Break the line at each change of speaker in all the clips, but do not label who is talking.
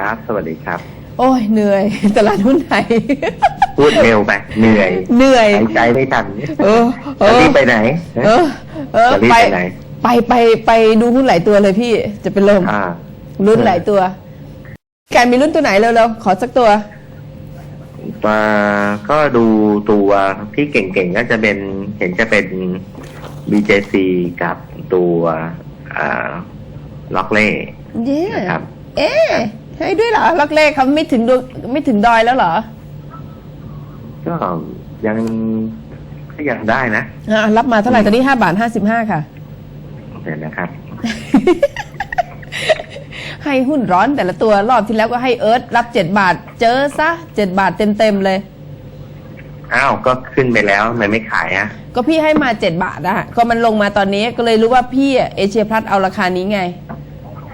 ครับ สวัสดีครับ
โอ้ยเหนื่อย ตลาดหุ้นไทย
พูดเร็วไปเหนื่อย
เหนื่อย
หายใจไม่ทัน
เออเอ
จะ
อ
รีบไปไหน
เออเออ
จะรีบ
ไป
ไปไหน
ไปไปไปดูหุ้นหลายตัวเลยพี่จะเป็นลม
อ่า
รุ่นหลายตัว การมีรุ่นตัวไหนเร็วๆขอสักตัว
อ่าก็ดูตัวที่เก่งๆก็จะเป็นเห็นจะเป็น BJC กับตัวอ่าล็อกเล่
เย้
นะครับ
เอ๊ะ ให้ด้วยเหรอลักเลขเขาไม่ถึงดวงไม่ถึงดอยแล้วเหรอ
ก็ยังก็ยังได้นะ
อะรับมาเท่าไหร่ตอนนี้ห้าบาทห้าสิบห้าค่ะ
เดี๋ยวนะครับ
ให้หุ้นร้อนแต่ละตัวรอบที่แล้วก็ให้เอิร์ธรับเจ็ดบาท เจอซะเจ็ดบาทเต็มๆเลย
อ้าวก็ขึ้นไปแล้วทำไมไม่ขายอะ
ก็พี่ให้มาเจ็ดบาทอะก็มันลงมาตอนนี้ก็เลยรู้ว่าพี่อะเอเชียพลัสเอาราคานี้ไง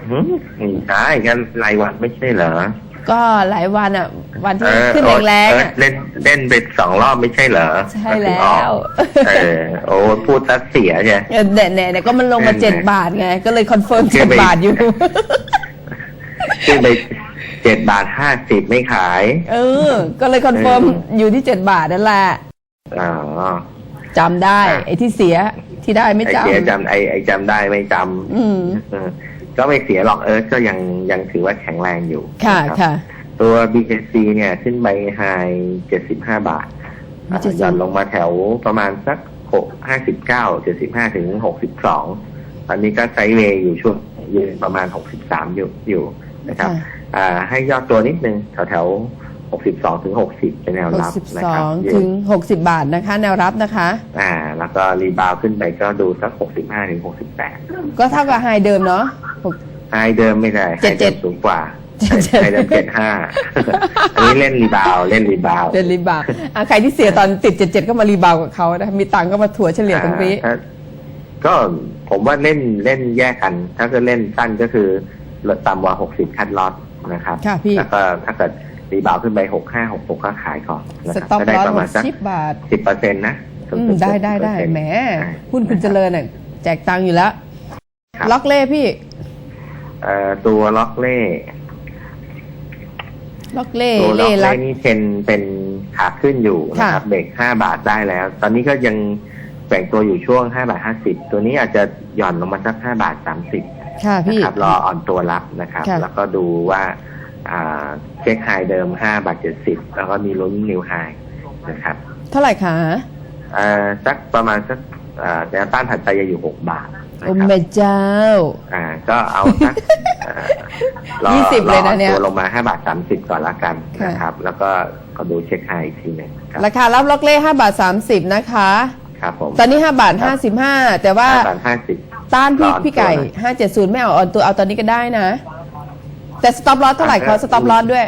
หืมไม่ใช่กันรายวันไม่ใช่เหรอ
ก็หลายวันอะวันที่ขึ้นแรงๆ
เออ
อะ
เล่นเล่นไปสองรอบไม่ใช่เหรอ
ใช่แล้ว
เออโอ้พูดซะเสียใช่
เนี่ยเนี่ยก็มันลงมา
เจ็
ดบาทไง ก็เลยคอนเฟิร์ม
เจ็
ดบาทอยู่
ขึ้นไปเจ็ดบาทห้าสิบไม่ขาย
เออ ก็เลยคอนเฟิร์ม
อ
ยู่ที่เจ็ดบาทนั่นแหละ
อ๋อ
จำได้ ไอ้ที่เสียที่ได้ไม่
ไอ้
จำ
เสียจำไอ้ไอ้จำได้ไม่จ
อืมำ
ก็ไม่เสียหรอกเออก็ยังยังถือว่าแข็งแรงอยู่
ค่ะ
นรับ
ค่ะ
ตัว BKC เนี่ยขึ้นไปไฮเจ็ดสิบห้าบาทอะ
BKC
หย่อนลงมาแถวประมาณสักหกห้าสิบเก้าเจ็ดสิบห้าถึงหกสิบสองตอนนี้ก็ไซด์เวย์อยู่ช่วงยืนประมาณหกสิบสามอยู่อยู่นะครับ
ค่ะ
อ่า ให้ยอดตัวนิดนึงแถวแถว หกสิบสองถึงหกสิบเป็นแนว
หก
รับ
สิบ
นะ
ส
ค
อ
รับ
ง
ยืน
ถึงหกสิบบาทนะคะ แนวรับนะคะ
อ่า แล้วก็รีบาวขึ้นไปก็ดูสักหกสิบห้าถึงหกสิบแปด
ก็เท่ากับไฮเดิมเนาะหก
ไฮเดิมไม่ได้ไฮ
เจ็ดเจ็
เดิ
ด
มสูงกว่า
เจ็ดเจ็ด
ไฮเดิมเจ็ดห้าอันนี้เล่นรีบาวเล่นรีบาว
เดินรีบาวด์อะใครที่เสียตอนติดเจ็ดเจ็ดก็มารีบาวด์กับเขานะมีตังค์ก็มาถัวเฉลี่ยตรงนี้
อ่าถ้าก็ผมว่าเล่นเล่นแยกกัน ถ้าเกิดเล่นสั้นก็คือต่ำกว่าหกสิบคัดลอตนะครับ
ค่ะพี่
แล้วก็ถ้าเกิด รีบาวขึ้นไปหกห้าหกหกก็ขายก่อนนะ
ส
ครับ
ต็อป
ก็ได้
ลอส
ประ
ห
มาณ
ก
สัก
สิบบาท
สิบเปอร์เซ็นต์นะ
อืมได้ได้ได้
10%
แหม
ใช่
หุ้นคุณเจริญน่ะแจกตังค์อยู่แล้ว
ครับ
ล็อกเล่พี่
เอ่อตัวล็อกเล่
ล็อกเล่
ตัวล็
เล่
อก
รั
เล่
ก
นี่เป็นเป็นขาขึ้นอยู่นะครับ
ค่ะ
เบรกห้าบาทได้แล้ว ตอนนี้ก็ยังแบ่งตัวอยู่ช่วงห้าบาทห้าสิบตัวนี้อาจจะหย่อนลงมาสักห้าบาทสามสิบ
ค่ะ
นะ
พี่
ครับรออ่อนตัวรับนะครับ
ค่ะ
แล้วก็ดูว่าอ่า เช็คไฮเดิมห้าบาทเจ็ดสิบแล้วก็มีลุ้นนิวไฮนะครับ
เท่าไหร่คะ
เอ่อสักประมาณสักอ่าแนวต้านถัดไปจะอยู่หกบาทนะ
โอ้
ครับ
แม่เจ้า
อ่า ก็เอาสักเอ่อรอ
ยี่สิบเลยนะเนี่ย
รอตัวลงมาห้าบาทสามสิบก่อนละกัน
ค่ะ
นะครับ แล้วก็ก็ดูเช็คไฮอีกทีหนึ่งครับ
ราคารับล็อกเล่ห้าบาทสามสิบนะคะ
ครับผม
ตอนนี้ห้าบาทห้าสิบห้าแต่ว่า
ห้าบาทห้าสิบ
ต้านพี่
รออ่อน
พี่ไก่
ตัวหน่อย
ห้าเจ็ดศูนย์ไม่เอาออนตัวเอาตอนนี้ก็ได้นะ แต่สต็อปลอสเท่าไหร่
อ่า
ขอสต็อปลอสด้วย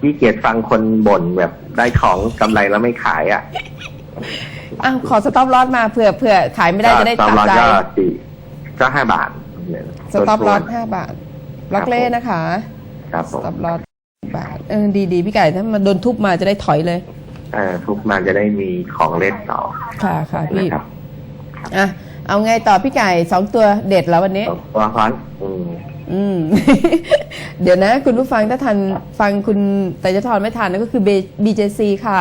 พี่เกียรติฟังคนบ่นแบบได้ของกำไรแล้วไม่ขายอะ
อะขอสต็อปลอสมาเผื่อเผื่อขายไม่ได้จะได้
ต
ตัด
ลอด
ใจ
ก็สี่ก็ห้าบาทเนี่ย
สต็อปลอส
ส่วน
ห้าบาทล็อกเล่นะคะ
ครับ
ส
ผม
ต็อปลอสบาทเออดีดีพี่ไก่ถ้ามันโดนทุบมาจะได้ถอยเลย
เอ่อทุกมาจะได้มีของเล่นต่อ
ค่ะค่ะพี่
นะครับ
อะเอาไงต่อพี่ไก่สองตัวเด็ดแล้ววันนี้
เพราะเพราะอืม
อืม เดี๋ยวนะ คุณผู้ฟังถ้าทันฟังคุณแต่จะทอนไม่ทันนะก็คือ B- BJC ค่ะ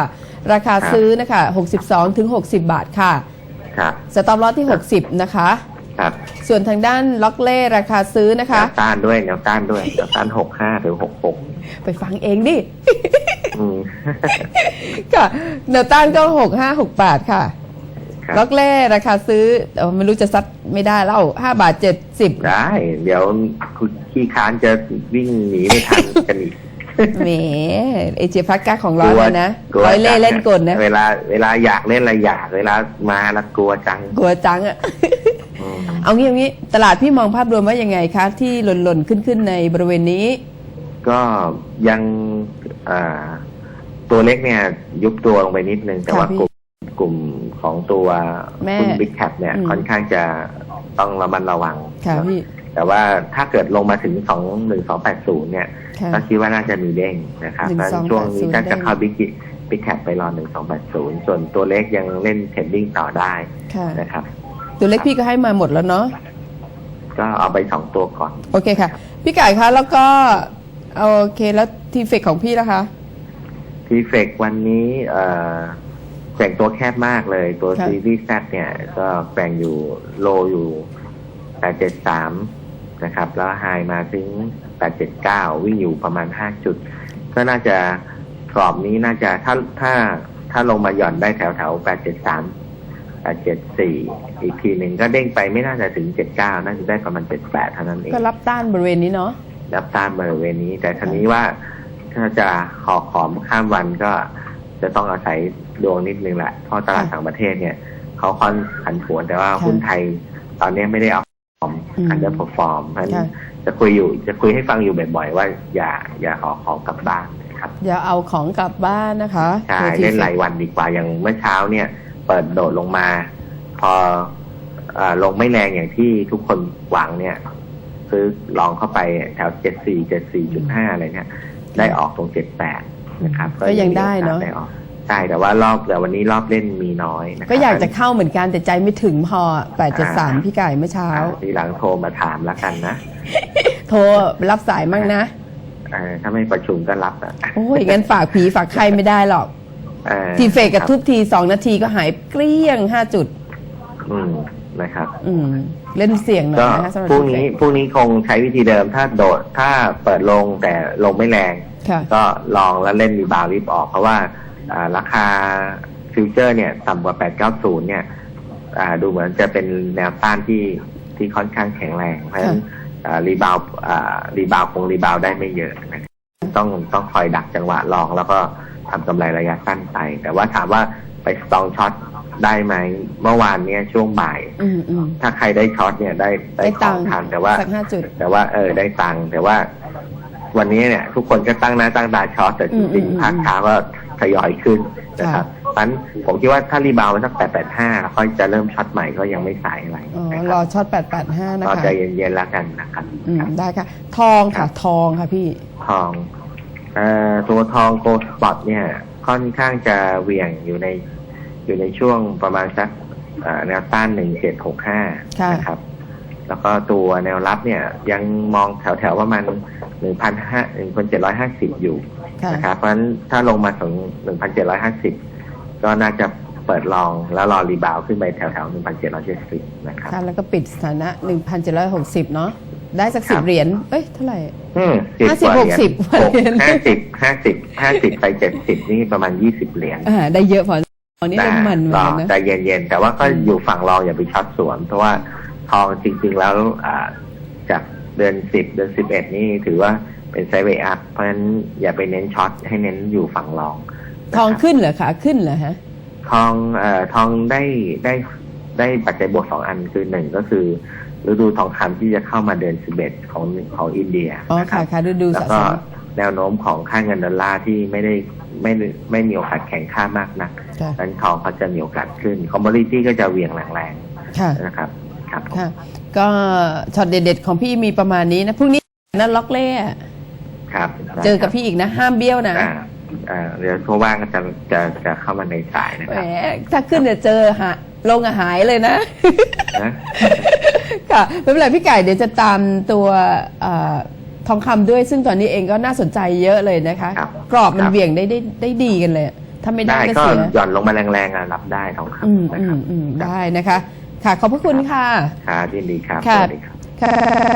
ราคาซื้อนะคะ 62ถึง60 บาทค่ะ
ครับ
สต็อปลอสที่ 60 นะคะ
ครับ
ส่วนทางด้านล็อกเล่ราคาซื้อนะ
แน
คะ
วต้านด้วยแนวต้านด้วยแนวต้านหกห้าหรือหกหก
ไปฟังเองดิ
อืม
ค่ะแนวต้านก็ 6568 ค่ะ
ครับ
ล็อกเล่ราคาซื้อแต่ว่าไม่รู้จะซัดไม่ได้แล้ว5บาท70
ได้เดี๋ยวคุณขี้ค้านจะวิ่งหนีไม่ทันกันอีก
แหมเอเจพักก้าของร้อยเลยนะ
กลัว
ร้อยเล่
จัง
เล่นกลนะ
เวลาเวลาอยากเล่นอะไรอยากเวลามาแล้วกลัวจัง
กลัวจังอะ
อืม
เอางี้เอางี้ตลาดพี่มองภาพรวมว่ายังไงคะ ที่หล่นหล่นๆขึ้นขึ้นๆ ในบริเวณนี้
ก็ยังอ่าตัวเล็กเนี่ย ยุบตัวลงไปนิดนึงแต่
ค่ะ
ว่า
พี่
กลุ่มกลุ่ม ของตัว
แม่
คุณบิ๊กแคปเนี่ย
อืม
ค่อนข้างจะต้องระมัดระวัง
ค่ะพี่
แต่ว่าถ้าเกิดลงมาถึงสองหนึ่งสองแปดศูนย์เนี่ย
ค่ะ
ก็คิดว่าน่าจะมีเด้งนะครับ
1280
แล้วช่วงนี้ถ้า
เด้
จะ
ง
เข้าบิ๊กบิ๊กแคปไปรอหนึ่งสองแปดศูนย์ส่วนตัวเล็กยังเล่นเทรดดิ้งต่อได้
ค่ะ
นะครับ
ตัวเล็กพี่ก็ให้มาหมดแล้วเนาะ
ก็เอาไปสองตัวก่อน
โอเคค่ะ พี่ไก่คะแล้วก็โอเคแล้วทีเฟกของพี่ล่ะคะ
ทีเฟกวันนี้เอ่อ แกว่งตัวแคบมากเลย ตัว
ค่ะ
ซีรีส์แซเนี่ย ก็แกว่งอยู่โลอยู่873นะครับ แล้วไฮมาถึง879วิ่งอยู่ประมาณ5จุด ก็น่าจะกรอบนี้น่าจะถ้าถ้าถ้าลงมาหย่อนได้แถวแถว873 874อีกทีหนึ่งก็เด้งไปไม่น่าจะถึง79น่าจะได้ประมาณ78เท่านั้นเอง
ก็รับต้านบริเวณนี้เนาะ
รับต้านบริเวณนี้ แต่ทีนี้ว่าถ้าจะขอขอมข้ามวันก็จะต้องอาศัย ดวงนิดนึงแหละเพราะตลาด
ค่ะ
ต่างประเทศเนี่ยเขาค่อนผันผวนแต่ว่า
ค่ะ
หุ้นไทยตอนนี้ไม่ได้เอาฟอร์ม
อืม
อันเดอร์เพอร์ฟอร์มเพราะฉะนั้
ค่ะ
นจะคุยอยู่จะคุยให้ฟังอยู่บ่อยๆว่าอย่าอย่าขอของกลับบ้านนะครับ
อย่าเอาของกลับบ้านนะคะ
ใช่
ตัว
เล่น
T-Fed
รายวันดีกว่าอย่างเมื่อเช้าเนี่ย เปิดโดดลงมาพอเออลงไม่แรงอย่างที่ทุกคนหวังเนี่ย ซื้อลองเข้าไปแถวเจ็ดสี่เจ็ดสี่จุดห้าอะไรเนี่ย ได้ออกตรงเจ็ดแปดนะครับ
ก็ยังได้เนอะ
ได้ออก ใช่แต่ว่ารอบแต่วันนี้รอบเล่นมีน้อยนะครับ
ก็อยากจะเข้าเหมือนกันแต่ใจไม่ถึงพอ873พี่ไก่เมื่อเช้า
อ่าทีหลังโทรมาถามแล้วกันนะ
โทรรับสายมั่งนะ
เออถ้าไม่ประชุมก็รับอะ
โอ้ยงั้นฝากผีฝากใครไม่ได้หรอก
เออ
ทีเฟกกับ
ครับ
ทุบทีสองนาทีก็หายเกลี้ยงห้าจุด
อืมนะครับ
อืม เล่นเสี่ยงหน่อ
ก็
ยนะคะสำหรับ
พรุ่งนี้
ทีเฟก
พรุ่งนี้คงใช้วิธีเดิมถ้าโดดถ้าเปิดลงแต่ลงไม่แรง
ค่ะ
ก็ลองแล้วเล่นรีบาวรีบออกเพราะว่าอ่า ราคาฟิวเจอร์เนี่ยต่ำกว่า 890 เนี่ยอ่าดูเหมือนจะเป็นแนวต้านที่ที่ค่อนข้างแข็งแรง เพราะฉะนั้นอ่ารีบาวอ่ารีบาวคงรีบาวได้ไม่เยอะนะครับต้องต้องคอยดักจังหวะลอง แล้วก็ทำกำไรระยะสั้นไป แต่ว่าถามว่าไปสตองช็อตได้ไหมเมื่อวานเนี่ยช่วงบ่าย
อืมอืม
ถ้าใครได้ช็อตเนี่ยได้ได้
ได้
ข
ตั
อง
งค์
ทันแต่ว่า
สักห้าจุด
แต่ว่าเออได้ตังค์แต่ว่า วันนี้เนี่ยทุกคนก็ตั้งหน้าตั้งตาช็อตแต่จ
อืมอื
ริง
มอืม
ๆภาคเช้าก็ทยอยขึ้นนะครับเพราะฉะนั้นผมคิดว่าถ้ารีบาวด์มาสักแปดแปดห้าค่อยจะเริ่มช็อตใหม่ก็ยังไม่สายอะไร
อ๋อ
นะค
ร
รั
อบช็อต 885 นะ
ก็
คะ
ใจเย็นๆแล้วกันนะครับ
อืมได้ค่ะ ทองค่ะทองค่ะพี่
ทองเอ่อตัวทองโกลสปอตเนี่ย ค่อนข้างจะเหวี่ยงอยู่ใน อยู่ในช่วงประมาณสักเอ่อแนวต้านหนึ่งเจ็ดหกห้า
ค่ะ
นะครับ แล้วก็ตัวแนวรับเนี่ยยังมองแถวๆประมาณหนึ่งพันห้าหนึ่งพันเจ็ดร้อยห้าสิบอยู่
ค่ะ
นะครับเพราะฉะนั้นถ้าลงมาถึงหนึ่งพันเจ็ดร้อยห้าสิบก็น่าจะเปิดลองแล้วรอรีบาวด์ขึ้นไปแถวๆหนึ่งพันเจ็ดร้อยเจ็ดสิบนะครับ
ค่ะแล้วก็ปิดสถานะ1,760เนาะได้สัก
ครั
สิบบเหรียญ เอ้ย เท่าไหร่
อืม
ห้าสิบ
กว่าเหรียญ
หกสิบ
หกห้าสิบห้าสิบห้าสิบไปเจ็ดสิบนี่ประมาณยี่สิบเหรียญ
อ่าได้เยอะพอตอนนี้เล่นมัน
ร
มา
อก
นะ
ใจเย็นๆ แต่ว่าก็
อืม
อยู่ฝั่งรองอย่าไปช็อตสวน เพราะว่า ทองจริง ๆ แล้วอ่าจากเดือนสิบเดือนสิบเอ็ดนี่ถือว่าเป็นไซด์เวย์อัพเพราะฉะนั้นอย่าไปเน้นช็อตให้เน้นอยู่ฝั่งรองนะครับ
ทองขึ้นเหรอคะขึ้นเหรอฮะ
ทองเอ่อทองได้ได้ได้ปัจจัยบวกสองอันคือหนึ่งก็คือฤดูทองคำที่จะเข้ามาเดือนสิบเอ็ดของของอินเดีย
อ๋อ
นะค
ค่ะ
รับ
ค่ะดูดู
แล้ว
สะ
ก็
สม
แนวโน้มของค่าเงินดอลลาร์ที่ไม่ได้ไม่ได้ไม่มีโอกาสแข็งค่ามากนัก
ค่ะ
นั้นทองเขาจะมีโอกาสขึ้นคอมมอดิตี้ก็จะเหวี่ยงแรง
ค่ะ
ๆนะครับ ครับผม
ค่ะ ก็ช็อตเด็ดๆของพี่มีประมาณนี้นะพรุ่งนี้นั่นล็อกเล่อะ
ครับ
เจอกับพี่อีกนะห้ามเบี้ยวนะ
อ่าอ่าเดี๋ยวทัวว่างก็จะจะจะเข้ามาในสายนะ
แหม
ครับ
ถ้าขึ้นจะเจอหาลงอาหายเลยนะ
นะ
ค่ะไม่เป็นไรพี่ไก่เดี๋ยวจะตามตัวเออทองคำด้วย ซึ่งตอนนี้เองก็น่าสนใจเยอะเลยนะคะ
ครับ
กรอบมัน
ครับ
เหวี่ยงได้ได้ได้ดีกันเลยถ้าไม่ได้
ได้
ก็
ก็
เสีย
หย่อนลงมาแรงๆอะรับได้ทอง
อืม
คำนะ
อื
ครั
ม
บ
อืมได้นะคะ ค่ะ ขอบพระคุณค่ะ
ครับยินดีครับ
ค่ะ
สวัสดีครับ
ค่ะ